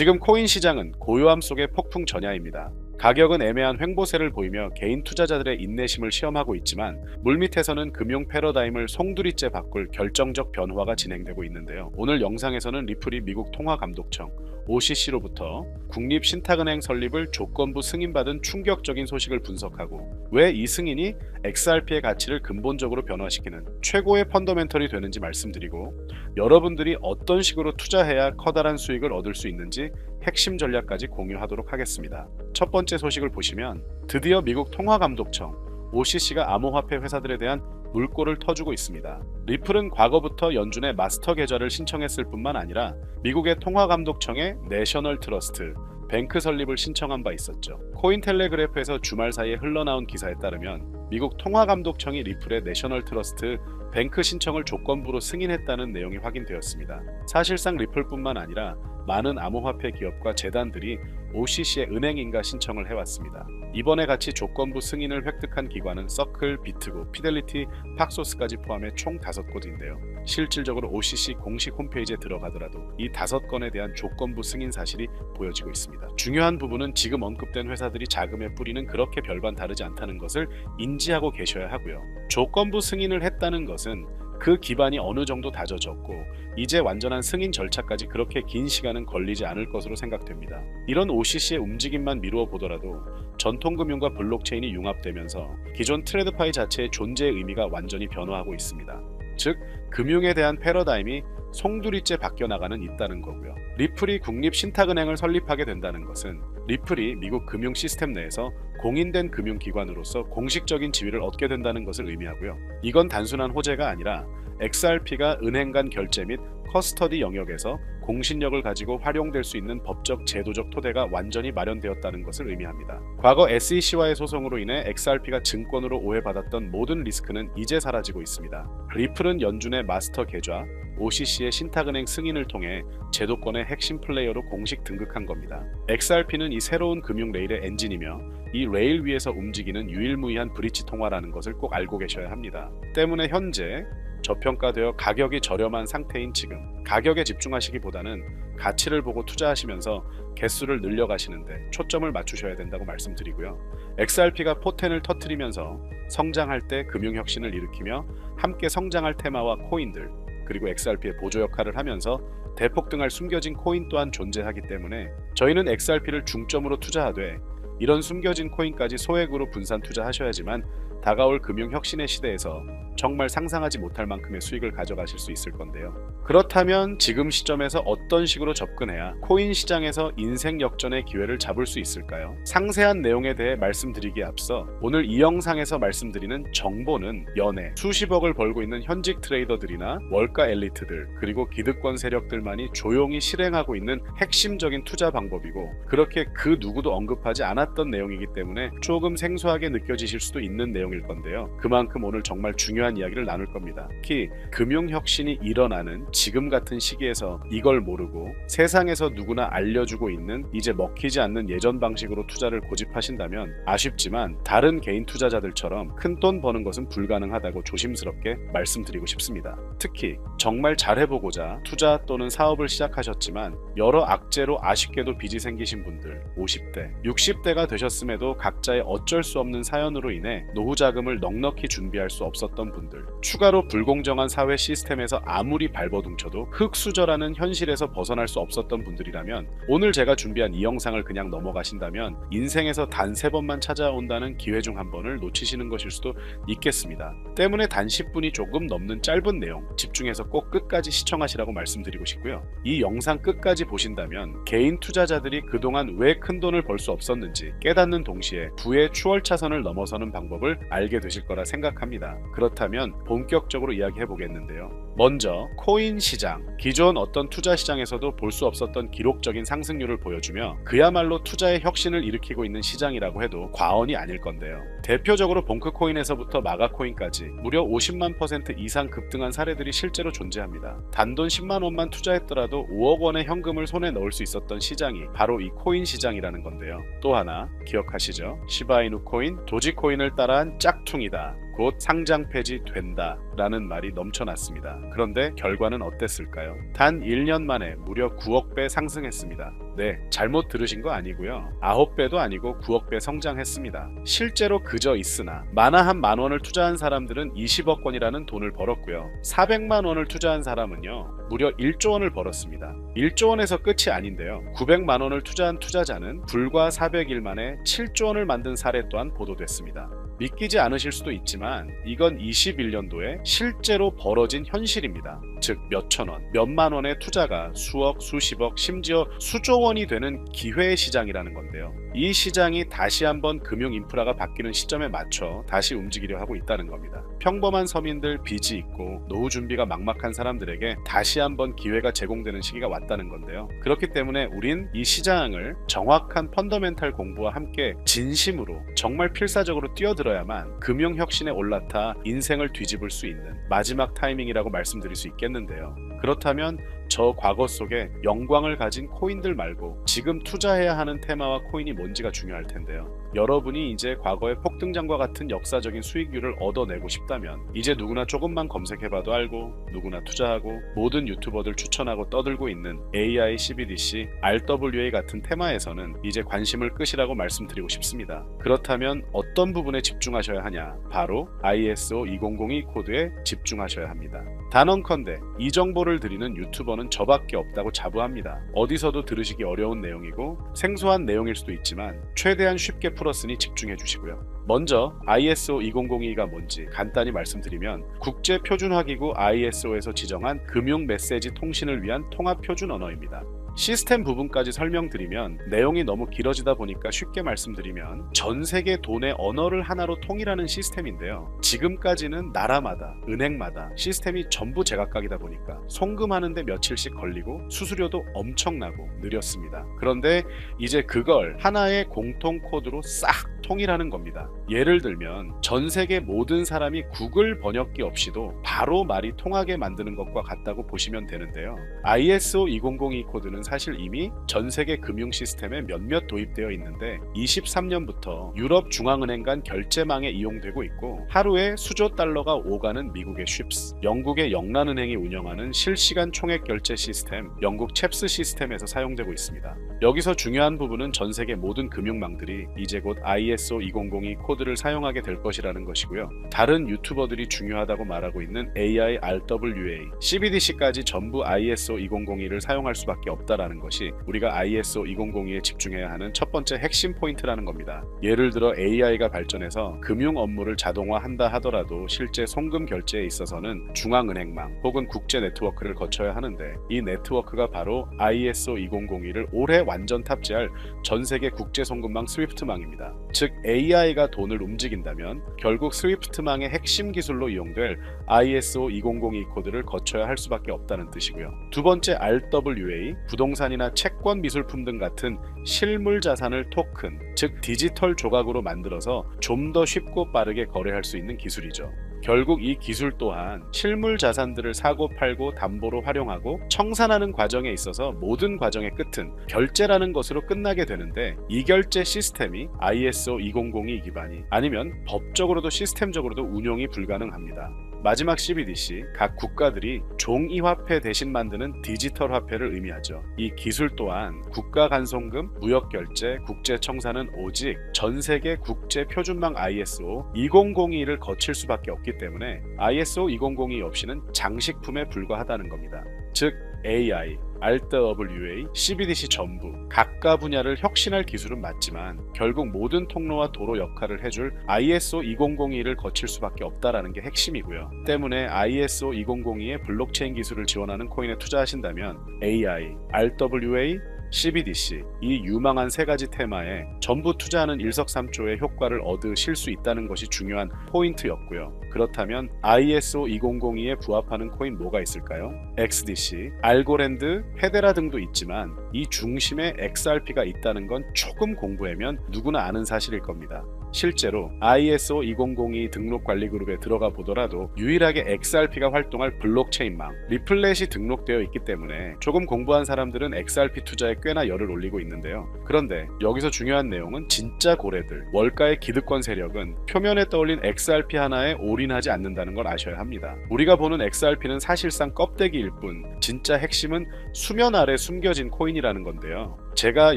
지금 코인 시장은 고요함 속의 폭풍 전야입니다. 가격은 애매한 횡보세를 보이며 개인 투자자들의 인내심을 시험하고 있지만 물밑에서는 금융 패러다임을 송두리째 바꿀 결정적 변화가 진행되고 있는데요. 오늘 영상에서는 리플이 미국 통화감독청 OCC로부터 국립신탁은행 설립을 조건부 승인받은 충격적인 소식을 분석하고 왜 이 승인이 XRP의 가치를 근본적으로 변화시키는 최고의 펀더멘털이 되는지 말씀드리고 여러분들이 어떤 식으로 투자해야 커다란 수익을 얻을 수 있는지 핵심 전략까지 공유하도록 하겠습니다. 첫 번째 소식을 보시면 드디어 미국 통화감독청 OCC가 암호화폐 회사들에 대한 물꼬를 터주고 있습니다. 리플은 과거부터 연준의 마스터 계좌를 신청했을 뿐만 아니라 미국의 통화감독청의 내셔널 트러스트 뱅크 설립을 신청한 바 있었죠. 코인텔레그래프에서 주말 사이에 흘러나온 기사에 따르면 미국 통화감독청이 리플의 내셔널 트러스트 뱅크 신청을 조건부로 승인했다는 내용이 확인되었습니다. 사실상 리플뿐만 아니라 많은 암호화폐 기업과 재단들이 OCC의 은행인가 신청을 해왔습니다. 이번에 같이 조건부 승인을 획득한 기관은 서클, 비트고, 피델리티, 팍소스까지 포함해 총 5곳인데요. 실질적으로 OCC 공식 홈페이지에 들어가더라도 이 다섯 건에 대한 조건부 승인 사실이 보여지고 있습니다. 중요한 부분은 지금 언급된 회사들이 자금의 뿌리는 그렇게 별반 다르지 않다는 것을 인지하고 계셔야 하고요. 조건부 승인을 했다는 것은 그 기반이 어느 정도 다져졌고 이제 완전한 승인 절차까지 그렇게 긴 시간은 걸리지 않을 것으로 생각됩니다. 이런 OCC의 움직임만 미루어 보더라도 전통금융과 블록체인이 융합되면서 기존 트레드파이 자체의 존재의 의미가 완전히 변화하고 있습니다. 즉 금융에 대한 패러다임이 송두리째 바뀌어 나가는 있다는 거고요. 리플이 국립 신탁은행을 설립하게 된다는 것은 리플이 미국 금융 시스템 내에서 공인된 금융기관으로서 공식적인 지위를 얻게 된다는 것을 의미하고요. 이건 단순한 호재가 아니라 XRP가 은행 간 결제 및 커스터디 영역에서 공신력을 가지고 활용될 수 있는 법적 제도적 토대가 완전히 마련되었다는 것을 의미합니다. 과거 SEC와의 소송으로 인해 XRP가 증권으로 오해받았던 모든 리스크는 이제 사라지고 있습니다. 리플은 연준의 마스터 계좌, OCC의 신탁은행 승인을 통해 제도권의 핵심 플레이어로 공식 등극한 겁니다. XRP는 이 새로운 금융 레일의 엔진이며 이 레일 위에서 움직이는 유일무이한 브릿지 통화라는 것을 꼭 알고 계셔야 합니다. 때문에 현재 저평가되어 가격이 저렴한 상태인 지금 가격에 집중하시기보다는 가치를 보고 투자하시면서 개수를 늘려가시는데 초점을 맞추셔야 된다고 말씀드리고요. XRP가 포텐을 터트리면서 성장할 때 금융혁신을 일으키며 함께 성장할 테마와 코인들 그리고 XRP의 보조 역할을 하면서 대폭 등할 숨겨진 코인 또한 존재하기 때문에 저희는 XRP를 중점으로 투자하되 이런 숨겨진 코인까지 소액으로 분산 투자하셔야지만 다가올 금융혁신의 시대에서 정말 상상하지 못할 만큼의 수익을 가져가실 수 있을 건데요. 그렇다면 지금 시점에서 어떤 식으로 접근해야 코인 시장에서 인생 역전의 기회를 잡을 수 있을까요? 상세한 내용에 대해 말씀드리기에 앞서 오늘 이 영상에서 말씀드리는 정보는 연애, 수십억을 벌고 있는 현직 트레이더들이나 월가 엘리트들, 그리고 기득권 세력들만이 조용히 실행하고 있는 핵심적인 투자 방법이고 그렇게 그 누구도 언급하지 않았던 내용이기 때문에 조금 생소하게 느껴지실 수도 있는 내용일 건데요. 그만큼 오늘 정말 중요한 이야기를 나눌 겁니다. 특히 금융혁신이 일어나는 지금 같은 시기에서 이걸 모르고 세상에서 누구나 알려주고 있는 이제 먹히지 않는 예전 방식으로 투자를 고집하신다면 아쉽지만 다른 개인 투자자들처럼 큰 돈 버는 것은 불가능하다고 조심스럽게 말씀드리고 싶습니다. 특히 정말 잘해보고자 투자 또는 사업을 시작하셨지만 여러 악재로 아쉽게도 빚이 생기신 분들 50대, 60대가 되셨음에도 각자의 어쩔 수 없는 사연으로 인해 노후 자금을 넉넉히 준비할 수 없었던 분들 추가로 불공정한 사회 시스템에서 아무리 발버둥쳐도 흑수저라는 현실에서 벗어날 수 없었던 분들이라면 오늘 제가 준비한 이 영상을 그냥 넘어가신다면 인생에서 단 세 번만 찾아온다는 기회 중 한 번을 놓치시는 것일 수도 있겠습니다. 때문에 단 10분이 조금 넘는 짧은 내용 집중해서 꼭 끝까지 시청하시라고 말씀드리고 싶고요. 이 영상 끝까지 보신다면 개인 투자자들이 그동안 왜 큰 돈을 벌 수 없었는지 깨닫는 동시에 부의 추월차선을 넘어서는 방법을 알게 되실 거라 생각합니다. 그렇다면 본격적으로 이야기해 보겠는데요. 먼저 코인 시장 기존 어떤 투자 시장에서도 볼 수 없었던 기록적인 상승률을 보여주며 그야말로 투자의 혁신을 일으키고 있는 시장이라고 해도 과언이 아닐 건데요. 대표적으로 봉크 코인에서부터 마가 코인까지 무려 50만 퍼센트 이상 급등한 사례들이 실제로 존재합니다. 단돈 10만 원만 투자했더라도 5억 원의 현금을 손에 넣을 수 있었던 시장이 바로 이 코인 시장이라는 건데요. 또 하나 기억하시죠? 시바이누 코인, 도지 코인을 따라한 짝퉁이다. 곧 상장 폐지 된다 라는 말이 넘쳐났습니다. 그런데 결과는 어땠을까요? 단 1년 만에 무려 9억 배 상승했습니다. 네, 잘못 들으신 거 아니고요. 9배도 아니고 9억 배 성장했습니다. 실제로 그저 있으나 만화 한 만 원을 투자한 사람들은 20억 원이라는 돈을 벌었고요. 400만 원을 투자한 사람은요. 무려 1조 원을 벌었습니다. 1조 원에서 끝이 아닌데요. 900만 원을 투자한 투자자는 불과 400일 만에 7조 원을 만든 사례 또한 보도됐습니다. 믿기지 않으실 수도 있지만 이건 21년도에 실제로 벌어진 현실입니다. 즉 몇천 원, 몇만 원의 투자가 수억, 수십억, 심지어 수조 원이 되는 기회의 시장이라는 건데요. 이 시장이 다시 한번 금융 인프라가 바뀌는 시점에 맞춰 다시 움직이려 하고 있다는 겁니다. 평범한 서민들 빚이 있고 노후 준비가 막막한 사람들에게 다시 한번 기회가 제공되는 시기가 왔다는 건데요. 그렇기 때문에 우린 이 시장을 정확한 펀더멘탈 공부와 함께 진심으로 정말 필사적으로 뛰어들어야만 금융 혁신에 올라타 인생을 뒤집을 수 있는 마지막 타이밍이라고 말씀드릴 수 있겠는데요. 그렇다면 저 과거 속에 영광을 가진 코인들 말고 지금 투자해야 하는 테마와 코인이 뭔지가 중요할 텐데요. 여러분이 이제 과거의 폭등장과 같은 역사적인 수익률을 얻어내고 싶다면 이제 누구나 조금만 검색해봐도 알고 누구나 투자하고 모든 유튜버들 추천하고 떠들고 있는 AI, CBDC, RWA 같은 테마에서는 이제 관심을 끄시라고 말씀드리고 싶습니다. 그렇다면 어떤 부분에 집중하셔야 하냐? 바로 ISO 2002 코드에 집중하셔야 합니다. 단언컨대 이 정보를 드리는 유튜버는 저밖에 없다고 자부합니다. 어디서도 들으시기 어려운 내용이고 생소한 내용일 수도 있지만 최대한 쉽게 풀었으니 집중해 주시고요. 먼저 ISO 2002가 뭔지 간단히 말씀드리면 국제 표준화기구 ISO에서 지정한 금융 메시지 통신을 위한 통합 표준 언어입니다. 시스템 부분까지 설명드리면 내용이 너무 길어지다 보니까 쉽게 말씀드리면 전 세계 돈의 언어를 하나로 통일하는 시스템인데요. 지금까지는 나라마다 은행마다 시스템이 전부 제각각이다 보니까 송금하는데 며칠씩 걸리고 수수료도 엄청나고 느렸습니다. 그런데 이제 그걸 하나의 공통 코드로 싹 통일하는 겁니다. 예를 들면 전 세계 모든 사람이 구글 번역기 없이도 바로 말이 통하게 만드는 것과 같다고 보시면 되는데요. ISO 2002 코드는 사실 이미 전 세계 금융 시스템에 몇몇 도입되어 있는데 23년부터 유럽 중앙은행 간 결제망에 이용되고 있고 하루에 수조 달러가 오가는 미국의 쉽스, 영국의 영란은행이 운영하는 실시간 총액 결제 시스템 영국 챕스 시스템에서 사용되고 있습니다. 여기서 중요한 부분은 전 세계 모든 금융망들이 이제 곧 ISO 2002 코드를 사용하게 될 것이라는 것이고요. 다른 유튜버들이 중요하다고 말하고 있는 AI, RWA, CBDC까지 전부 ISO 2002를 사용할 수밖에 없다라는 것이 우리가 ISO 2002에 집중해야 하는 첫 번째 핵심 포인트라는 겁니다. 예를 들어 AI가 발전해서 금융 업무를 자동화한다 하더라도 실제 송금 결제에 있어서는 중앙은행망 혹은 국제 네트워크를 거쳐야 하는데 이 네트워크가 바로 ISO 2002를 올해 완전 탑재할 전 세계 국제 송금망 스위프트망입니다. 즉 AI가 돈을 움직인다면 결국 스위프트망의 핵심 기술로 이용될 ISO 2002 코드를 거쳐야 할 수밖에 없다는 뜻이고요. 두 번째 RWA 부동산이나 채권 미술품 등 같은 실물 자산을 토큰 즉 디지털 조각으로 만들어서 좀 더 쉽고 빠르게 거래할 수 있는 기술이죠. 결국 이 기술 또한 실물 자산들을 사고 팔고 담보로 활용하고 청산하는 과정에 있어서 모든 과정의 끝은 결제라는 것으로 끝나게 되는데 이 결제 시스템이 ISO 2002 기반이 아니면 법적으로도 시스템적으로도 운용이 불가능합니다. 마지막 CBDC 각 국가들이 종이 화폐 대신 만드는 디지털 화폐를 의미하죠. 이 기술 또한 국가 간송금, 무역 결제, 국제 청산은 오직 전 세계 국제 표준망 ISO 2002를 거칠 수밖에 없기 때문에 ISO 2002 없이는 장식품에 불과하다는 겁니다. 즉 AI, RWA, CBDC 전부 각가 분야를 혁신할 기술은 맞지만 결국 모든 통로와 도로 역할을 해줄 ISO 2002를 거칠 수밖에 없다라는 게 핵심이고요. 때문에 ISO 2002의 블록체인 기술을 지원하는 코인에 투자하신다면 AI, RWA, CBDC 이 유망한 세 가지 테마에 전부 투자하는 일석삼조의 효과를 얻으실 수 있다는 것이 중요한 포인트였고요. 그렇다면 ISO 2002에 부합하는 코인 뭐가 있을까요? XDC, 알고랜드, 헤데라 등도 있지만 이 중심에 XRP가 있다는 건 조금 공부하면 누구나 아는 사실일 겁니다. 실제로 ISO 2002 등록 관리 그룹에 들어가 보더라도 유일하게 XRP가 활동할 블록체인망 리플렛이 등록되어 있기 때문에 조금 공부한 사람들은 XRP 투자에 꽤나 열을 올리고 있는데요. 그런데 여기서 중요한 내용은 진짜 고래들, 월가의 기득권 세력은 표면에 떠올린 XRP 하나에 올인하지 않는다는 걸 아셔야 합니다. 우리가 보는 XRP는 사실상 껍데기일 뿐 진짜 핵심은 수면 아래 숨겨진 코인이라는 건데요. 제가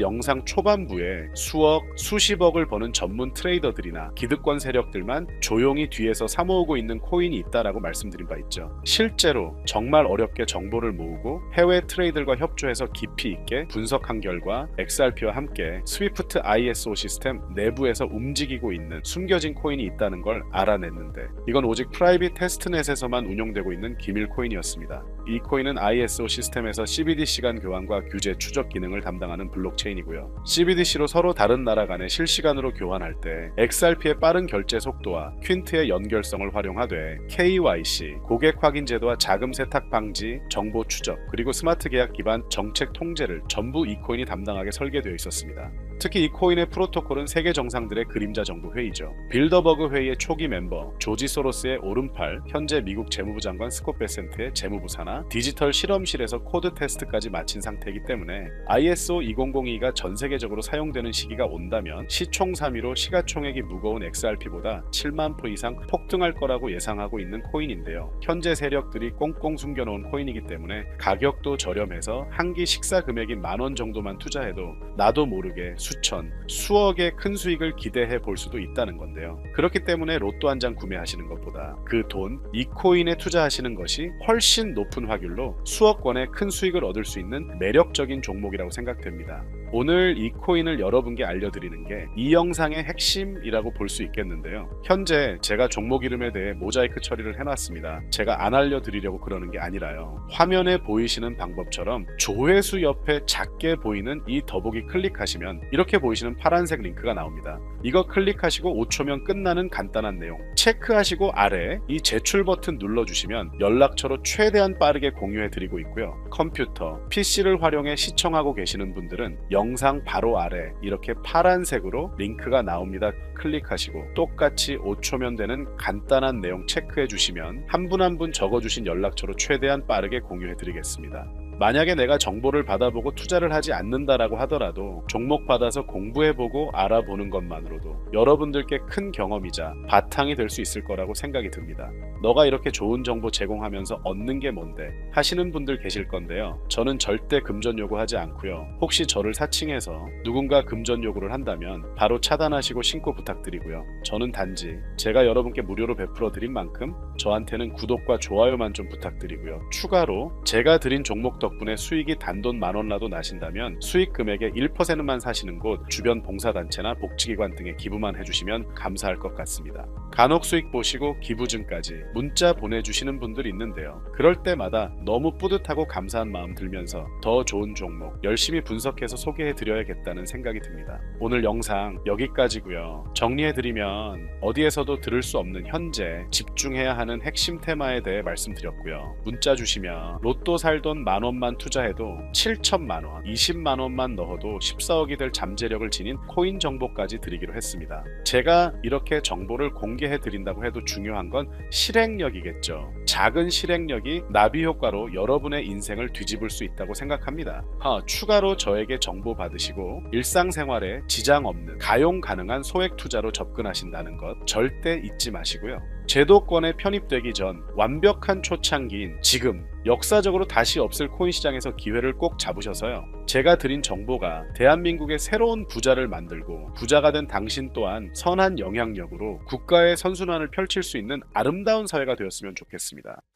영상 초반부에 수억, 수십억을 버는 전문 트레이더 들이나 기득권 세력들만 조용히 뒤에서 사모으고 있는 코인이 있다라고 말씀드린 바 있죠. 실제로 정말 어렵게 정보를 모으고 해외 트레이들과 협조해서 깊이 있게 분석한 결과 XRP와 함께 스위프트 ISO 시스템 내부에서 움직이고 있는 숨겨진 코인이 있다는 걸 알아냈는데 이건 오직 프라이빗 테스트넷에서만 운용되고 있는 기밀 코인이었습니다. 이 코인은 ISO 시스템에서 CBDC 간 교환과 규제 추적 기능을 담당하는 블록체인이고요. CBDC로 서로 다른 나라 간에 실시간으로 교환할 때 XRP의 빠른 결제 속도와 퀸트의 연결성을 활용하되 KYC, 고객 확인 제도와 자금 세탁 방지, 정보 추적, 그리고 스마트 계약 기반 정책 통제를 전부 이 코인이 담당하게 설계되어 있었습니다. 특히 이 코인의 프로토콜은 세계 정상들의 그림자 정부 회의죠. 빌더버그 회의의 초기 멤버 조지 소로스의 오른팔, 현재 미국 재무부 장관 스콧 베센트의 재무부 산하, 디지털 실험실에서 코드 테스트까지 마친 상태이기 때문에 ISO 2002가 전 세계적으로 사용되는 시기가 온다면 시총삼위로 시가총액이 무거운 XRP보다 7만 프로 이상 폭등할 거라고 예상하고 있는 코인인데요. 현재 세력들이 꽁꽁 숨겨놓은 코인이기 때문에 가격도 저렴해서 한 끼 식사 금액이 만원 정도만 투자해도 나도 모르게 수 천, 수억의 큰 수익을 기대해 볼 수도 있다는 건데요. 그렇기 때문에 로또 한 장 구매하시는 것보다 그 돈, 이 코인에 투자하시는 것이 훨씬 높은 확률로 수억 원의 큰 수익을 얻을 수 있는 매력적인 종목이라고 생각됩니다. 오늘 이 코인을 여러분께 알려드리는 게 이 영상의 핵심이라고 볼 수 있겠는데요. 현재 제가 종목 이름에 대해 모자이크 처리를 해놨습니다. 제가 안 알려드리려고 그러는 게 아니라요. 화면에 보이시는 방법처럼 조회수 옆에 작게 보이는 이 더보기 클릭하시면 이렇게 보이시는 파란색 링크가 나옵니다. 이거 클릭하시고 5초면 끝나는 간단한 내용 체크하시고 아래 이 제출 버튼 눌러주시면 연락처로 최대한 빠르게 공유해드리고 있고요. 컴퓨터, PC를 활용해 시청하고 계시는 분들은 영상 바로 아래 이렇게 파란색으로 링크가 나옵니다. 클릭하시고 똑같이 5초면 되는 간단한 내용 체크해 주시면 한 분 한분 적어주신 연락처로 최대한 빠르게 공유해 드리겠습니다. 만약에 내가 정보를 받아보고 투자를 하지 않는다라고 하더라도 종목 받아서 공부해보고 알아보는 것만으로도 여러분들께 큰 경험이자 바탕이 될 수 있을 거라고 생각이 듭니다. 너가 이렇게 좋은 정보 제공하면서 얻는 게 뭔데 하시는 분들 계실 건데요. 저는 절대 금전 요구하지 않고요. 혹시 저를 사칭해서 누군가 금전 요구를 한다면 바로 차단하시고 신고 부탁드리고요. 저는 단지 제가 여러분께 무료로 베풀어 드린 만큼 저한테는 구독과 좋아요만 좀 부탁드리고요. 추가로 제가 드린 종목 덕 분에 수익이 단돈 만 원라도 나신다면 수익 금액의 1%만 사시는 곳 주변 봉사단체나 복지기관 등에 기부만 해주시면 감사할 것 같습니다. 간혹 수익 보시고 기부증까지 문자 보내주시는 분들 있는데요. 그럴 때마다 너무 뿌듯하고 감사한 마음 들면서 더 좋은 종목 열심히 분석해서 소개해 드려야겠다는 생각이 듭니다. 오늘 영상 여기까지고요. 정리해 드리면 어디에서도 들을 수 없는 현재 집중해야 하는 핵심 테마에 대해 말씀드렸고요. 문자 주시면 로또 살돈 만 원만 투자해도 7천만 원, 20만 원만 넣어도 14억이 될 잠재력을 지닌 코인 정보까지 드리기로 했습니다. 제가 이렇게 정보를 공개해 드린다고 해도 중요한 건 실행력이겠죠. 작은 실행력이 나비 효과로 여러분의 인생을 뒤집을 수 있다고 생각합니다. 아, 추가로 저에게 정보 받으시고 일상생활에 지장 없는 가용 가능한 소액 투자로 접근하신다는 것 절대 잊지 마시고요. 제도권에 편입되기 전 완벽한 초창기인 지금 역사적으로 다시 없을 코인 시장에서 기회를 꼭 잡으셔서요. 제가 드린 정보가 대한민국의 새로운 부자를 만들고 부자가 된 당신 또한 선한 영향력으로 국가의 선순환을 펼칠 수 있는 아름다운 사회가 되었으면 좋겠습니다.